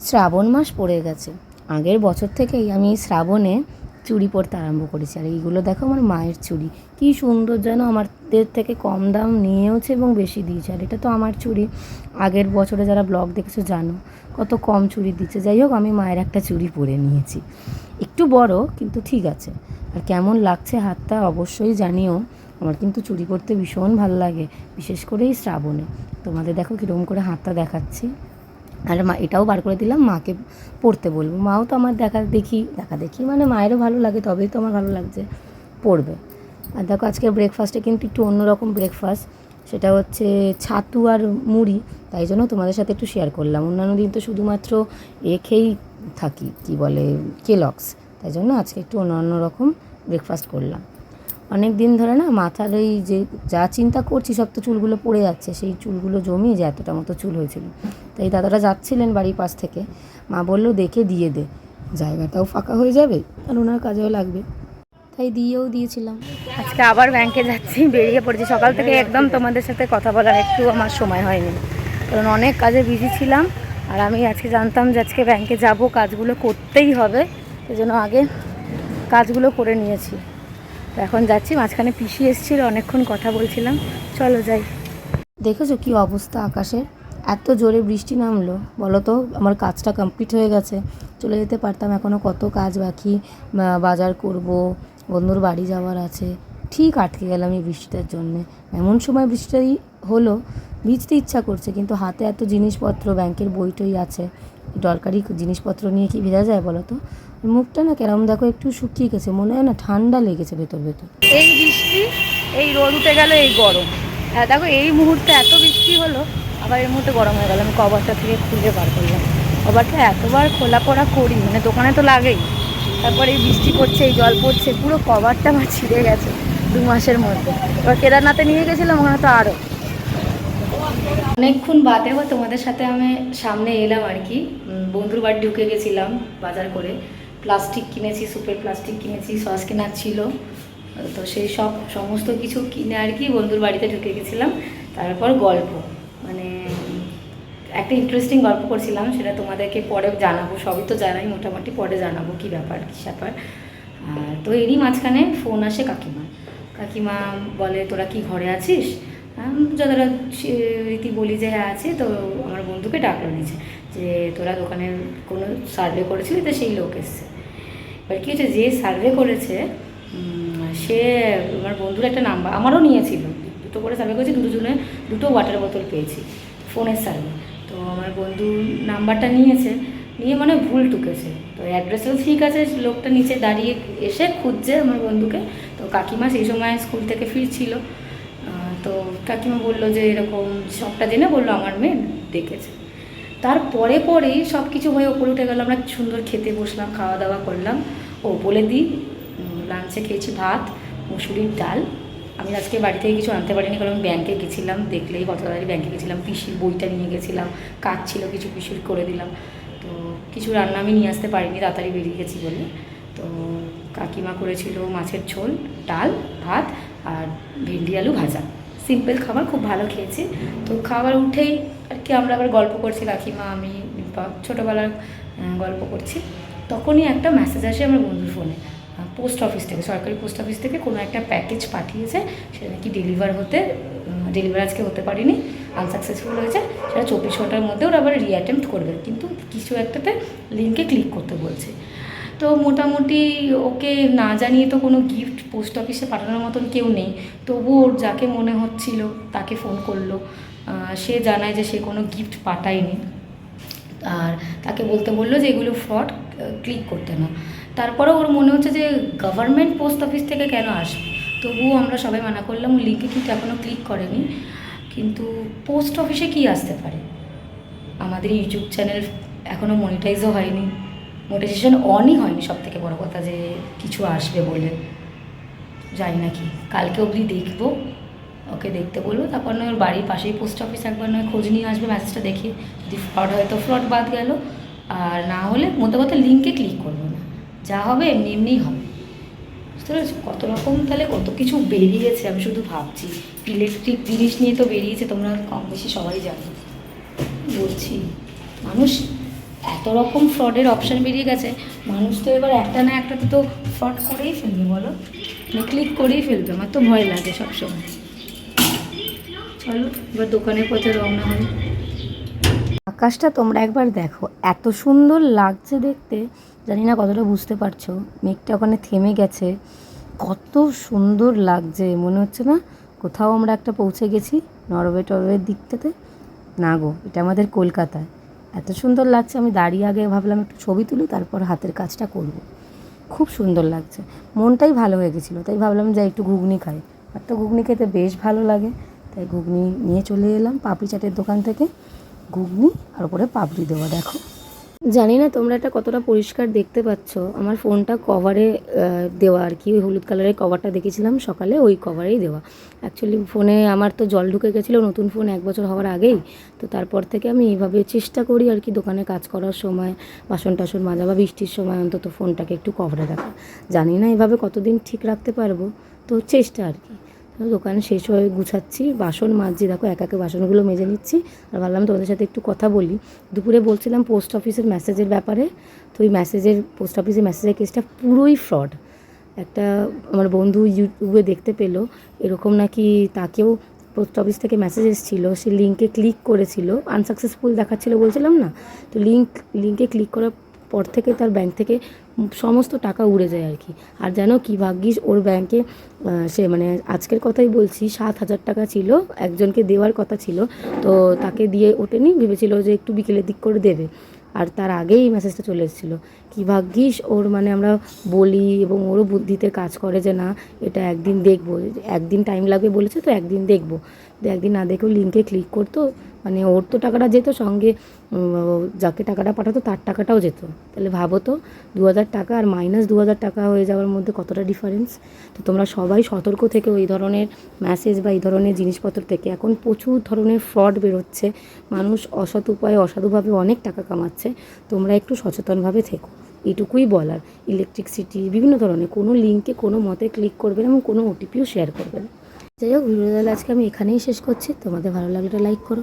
শ্রাবণ মাস পড়ে গেছে। আগের বছর থেকেই আমি শ্রাবণে চুড়ি পরতে আরম্ভ করেছি। আর এইগুলো দেখো আমার মায়ের চুড়ি। কী সুন্দর যেন আমাদের থেকে কম দাম নিয়েওছে এবং বেশি দিয়েছে। আর এটা তো আমার চুড়ি। আগের বছরে যারা ব্লগ দেখেছ জানো, কত কম চুড়ি দিচ্ছে। যাই হোক, আমি মায়ের একটা চুড়ি পরে নিয়েছি। একটু বড়, কিন্তু ঠিক আছে। আর কেমন লাগছে হাতটা অবশ্যই জানিও। আমার কিন্তু চুড়ি করতে ভীষণ ভালো লাগে, বিশেষ করে এই শ্রাবণে। তোমাদের দেখো কীরকম করে হাতটা দেখাচ্ছি। আর মা, এটাও বার করে দিলাম, মাকে পড়তে বলব। মাও তো আমার দেখা দেখি দেখা দেখি মানে মায়েরও ভালো লাগে, তবেই তো আমার ভালো লাগছে পড়বে। আর দেখো আজকের ব্রেকফাস্টে কিন্তু একটু অন্যরকম ব্রেকফাস্ট সেটা হচ্ছে ছাতু আর মুড়ি, তাই জন্য তোমাদের সাথে একটু শেয়ার করলাম। অন্যান্য দিন তো শুধুমাত্র এ খেয়েই থাকি, কি বলে কেলক্স তাই জন্য আজকে একটু অন্য রকম ব্রেকফাস্ট করলাম। অনেক দিন ধরে না মাথার এই যে যা চিন্তা করছি সব তো চুলগুলো পড়ে যাচ্ছে, সেই চুলগুলো জমিয়ে যে এতটা মতো চুল হয়েছিল। তাই দাদারা যাচ্ছিলেন বাড়ির পাশ থেকে। মা বলল, দেখে দিয়ে দে। জায়গাটাও ফাঁকা হয়ে যাবে আর ওনার কাজেও লাগবে। তাই দিয়েও দিয়েছিলাম। আজকে আবার ব্যাংকে যাচ্ছি, বেরিয়ে পড়েছি। সকাল থেকে একদম তোমাদের সাথে কথা বলার একটু আমার সময় হয়নি। কারণ অনেক কাজে বিজি ছিলাম আর আমি আজকে জানতাম যে আজকে ব্যাংকে যাব, কাজগুলো করতেই হবে। সেই জন্য আগে কাজগুলো করে নিয়েছি। তো এখন যাচ্ছি, মাঝখানে পিসি এসেছিল, অনেকক্ষণ কথা বলছিলাম। চলো যাই। দেখেছ কি অবস্থা আকাশের? এত জোরে বৃষ্টি নামলো। বলো তো, আমার কাজটা কমপ্লিট হয়ে গেছে। চলে যেতে পারতাম এখনও কত কাজ বাকি বাজার করব, বন্ধুর বাড়ি যাওয়ার আছে। ঠিক আটকে গেলাম এই বৃষ্টিটার জন্যে। এমন সময় বৃষ্টিটাই হলো, ভিজতে ইচ্ছা করছে, কিন্তু হাতে এত জিনিসপত্র, ব্যাংকের বইটই আছে। দরকারি জিনিসপত্র নিয়ে কি ভেজা যায় বলো তো? মুখটা না কেরম দেখো একটু শুকিয়ে গেছে মনে হয় না ঠান্ডা লেগেছে ভেতর ভেতর। এই বৃষ্টি এই রোদ উঠে গেল এই গরম। হ্যাঁ দেখো এই মুহূর্তে এত বৃষ্টি হলো আবার এই মুহূর্তে গরম হয়ে গেল। আমি কভারটা থেকে খুলে বার করলাম। কভারটা এতবার খোলা পড়া করি মানে দোকানে তো লাগেই। তারপরে এই বৃষ্টি পড়ছে এই জল পড়ছে পুরো কভারটা আমার ছিঁড়ে গেছে দু মাসের মধ্যে। এবার কেদারনাথে নিয়ে গেছিলাম ওখানে তো আরও অনেকক্ষণ বাদেও তোমাদের সাথে আমি সামনে এলাম আর কি। বন্ধুর বাড়ি ঢুকে গেছিলাম বাজার করে। প্লাস্টিক কিনেছি, সুপের প্লাস্টিক কিনেছি, সস কেনার ছিল। তো সেই সব সমস্ত কিছু কিনে আর কি বন্ধুর বাড়িতে ঢুকে গেছিলাম। তারপর গল্প। মানে একটা ইন্টারেস্টিং গল্প করছিলাম, সেটা তোমাদেরকে পরে জানাব। সবই তো জানাই, মোটামুটি পরে জানাব কী ব্যাপার কী ব্যাপার আর তো এরই মাঝখানে ফোন আসে কাকিমা। কাকিমা বলে, তোরা কি ঘরে আছিস? যতটা রীতি বলি যে হ্যাঁ আছে। তো আমার বন্ধুকে ডাকলো নিচে। যে তোরা দোকানে কোনো সার্ভে করেছিলি? তো সেই লোক এসছে। এবার কী হচ্ছে যে সার্ভে করেছে সে আমার বন্ধুর একটা নাম্বার আমারও নিয়েছিল। দুটো করে সার্ভে করেছি, দুটো জনে দুটো ওয়াটার বোতল পেয়েছি ফোনের সার্ভে তো আমার বন্ধু নাম্বারটা নিয়েছে, নিয়ে মানে ভুল টুকেছে। তো অ্যাড্রেসও ঠিক আছে, লোকটা নিচে দাঁড়িয়ে এসে খুঁজছে আমার বন্ধুকে। তো কাকিমা সেই সময় স্কুল থেকে ফিরছিল। তো কাকিমা বলল যে এরকম, সবটা জেনে বলল আমার মেয়ে দেখেছে তারপরে পরেই সব কিছু হয়ে ওপরে উঠে গেল, আমরা সুন্দর খেতে বসলাম খাওয়া দাওয়া করলাম। ও বলে দিই লাঞ্চে খেয়েছি ভাত, মুসুরির ডাল। আমি আজকে বাড়ি থেকে কিছু আনতে পারিনি, কারণ আমি ব্যাংকে গেছিলাম, দেখলেই কত তাড়াতাড়ি ব্যাংকে গেছিলাম, পিসির বইটা নিয়ে গেছিলাম, কাজ ছিল, কিছু পিসির করে দিলাম। তো কিছু রান্না আমি নিয়ে আসতে পারিনি, তাড়াতাড়ি বেরিয়ে গেছি বলে। তো কাকিমা করেছিল মাছের ঝোল, ডাল, ভাত আর ভেন্ডি আলু ভাজা। সিম্পল খাবার খুব ভালো খেয়েছি। তো খাবার উঠেই আর কি আমরা আবার গল্প করছি, কাকিমা, আমি, বা ছোটোবেলার গল্প করছি। তখনই একটা মেসেজ আসে আমার বন্ধুর ফোনে পোস্ট অফিস থেকে, সরকারি পোস্ট অফিস থেকে কোনো একটা প্যাকেজ পাঠিয়েছে, সেটা নাকি ডেলিভার হতে ডেলিভার আজকে হতে পারিনি আনসাকসেসফুল হয়েছে, সেটা চব্বিশ ঘণ্টার মধ্যে ওরা আবার রিঅ্যাটেম্প্ট করবে। কিন্তু কিছু একটাতে লিঙ্কে ক্লিক করতে বলছে। তো মোটামুটি ওকে না জানিয়ে তো কোনো গিফট পোস্ট অফিসে পাঠানোর মতন কেউ নেই। তবু ওর যাকে মনে হচ্ছিল তাকে ফোন করল। সে জানায় যে সে কোনো গিফট পাঠায়নি। আর তাকে বলতে বলল যে এগুলো ফ্রড ক্লিক করতে না। তারপরে ওর মনে হচ্ছে যে গভর্নমেন্ট পোস্ট অফিস থেকে কেন আসবে? তবুও আমরা সবাই মানা করলাম, লিঙ্কে কিন্তু এখনও ক্লিক করেনি। কিন্তু পোস্ট অফিসে কি আসতে পারে? আমাদের ইউটিউব চ্যানেল এখনও মনিটাইজও হয়নি। মোটিভেশন অনই হয়নি সব থেকে বড় কথা যে কিছু আসবে বলে। জানি না কি। কালকে অবধি দেখব। ওকে দেখতে বলব। তারপর নয় ওর বাড়ির পাশেই পোস্ট অফিস একবার নয় খোঁজ নিয়ে আসবে মেসেজটা দেখে যদি ফ্রড হয় তো ফ্রড বাদ গেল। আর না হলে মধ্যে কথা লিঙ্কে ক্লিক করব না। যা হবে এমনি এমনিই হবে। বুঝতে পেরেছ? কত রকম তাহলে কত কিছু বেরিয়েছে আমি শুধু ভাবছি। ইলেকট্রিক জিনিস নিয়ে তো বেরিয়েছে, তোমরা কম বেশি সবাই জানো। বলছি, মানুষ এত রকম ফ্রডের অপশান বেরিয়ে গেছে। মানুষ তো এবার একটা না একটা তো ফ্রড করেই ফেলবে, বলো? মানে ক্লিক করেই ফেলবে, আমার তো ভয় লাগে সবসময়। চলো, এবার দোকানের পথে রওনা হয় আকাশটা তোমরা একবার দেখো, এত সুন্দর লাগছে দেখতে। জানি না কতটা বুঝতে পারছ, মেঘটা ওখানে থেমে গেছে। কত সুন্দর লাগছে, মনে হচ্ছে না কোথাও আমরা একটা পৌঁছে গেছি নরওয়ে টরওয়ের দিকটাতে? না গো, এটা আমাদের কলকাতায়। এত সুন্দর লাগছে, আমি দাঁড়িয়ে আগে ভাবলাম একটু ছবি তুলি, তারপর হাতের কাজটা করব। খুব সুন্দর লাগছে। মনটাই ভালো হয়ে গেছিল, তাই ভাবলাম যে একটু ঘুগনি খাই। আর তো ঘুগনি খেতে বেশ ভালো লাগে, তাই ঘুগনি নিয়ে চলে এলাম পাপড়ি চাটের দোকান থেকে। ঘুগনি আর উপরে পাপড়ি দেওয়া, দেখো। জানি না তোমরা এটা কতটা পরিষ্কার দেখতে পাচ্ছ। আমার ফোনটা কভারে দেওয়া আর কি, ওই হলুদ কালারের কভারটা দেখেছিলাম সকালে, ওই কভারেই দেওয়া। অ্যাকচুয়ালি ফোনে আমার তো জল ঢুকে গেছিল, নতুন ফোন এক বছর হওয়ার আগেই। তো তারপর থেকে আমি এইভাবে চেষ্টা করি আর কি, দোকানে কাজ করার সময়, বাসন টাসন মাজা বা বৃষ্টির সময় অন্তত ফোনটাকে একটু কভারে রাখা। জানি না এভাবে কতদিন ঠিক রাখতে পারব, তো চেষ্টা আর কি। দোকান শেষ হয়ে গুছাচ্ছি, বাসন মাজছি, দেখো এক একে বাসনগুলো মেজে নিচ্ছি। আর ভাবলাম তোমাদের সাথে একটু কথা বলি। দুপুরে বলছিলাম পোস্ট অফিসের মেসেজের ব্যাপারে, তো ওই মেসেজের, পোস্ট অফিসের মেসেজের কেসটা পুরোই ফ্রড। একটা আমার বন্ধু ইউটিউবে দেখতে পেল, এরকম নাকি তাকেও পোস্ট অফিস থেকে মেসেজ এসেছিল, সে লিঙ্কে ক্লিক করেছিল, আনসাকসেসফুল দেখাচ্ছিল বলছিলাম না? তো লিঙ্ক লিঙ্কে ক্লিক করার পর থেকে তার ব্যাংক থেকে সমস্ত টাকা উড়ে যায় আর কি। আর জানো কি ভাগ্যিস, ওর ব্যাংকে সে মানে আজকের কথাই বলছি, সাত হাজার টাকা ছিল, একজনকে দেওয়ার কথা ছিল। তো তাকে দিয়ে ওঠেনি, ভেবেছিল যে একটু বিকেলের দিক করে দেবে। আর তার আগেই মেসেজটা চলে এসেছিল। কি ভাগ্যিস, ওর মানে আমরা বলি এবং ওরও বুদ্ধিতে কাজ করে যে না, এটা একদিন দেখব। একদিন টাইম লাগবে বলেছে, তো একদিন দেখব। একদিন না দেখেও লিঙ্কে ক্লিক করতো মানে ওর তো টাকাটা যেত, সঙ্গে যাকে টাকাটা পাঠাতো তার টাকাটাও যেত। তাহলে ভাবো তো দু হাজার টাকা আর মাইনাস দু হাজার টাকা হয়ে যাওয়ার মধ্যে কতটা ডিফারেন্স তো তোমরা সবাই সতর্ক থেকে ওই ধরনের মেসেজ বা এই ধরনের জিনিসপত্র থেকে। এখন প্রচুর ধরনের ফ্রড বেরোচ্ছে। মানুষ অসৎ উপায়ে অসাধুভাবে অনেক টাকা কামাচ্ছে। তোমরা একটু সচেতনভাবে থেকো। এটুকুই বলার। ইলেকট্রিসিটি বিভিন্ন ধরনের। কোনো লিঙ্কে কোনো মতে ক্লিক করবেন এবং কোনো ওটিপিও শেয়ার করবেন যাই হোক ভিডিও আজকে আমি এখানেই শেষ করছি। তোমাদের ভালো লাগলে লাইক করো।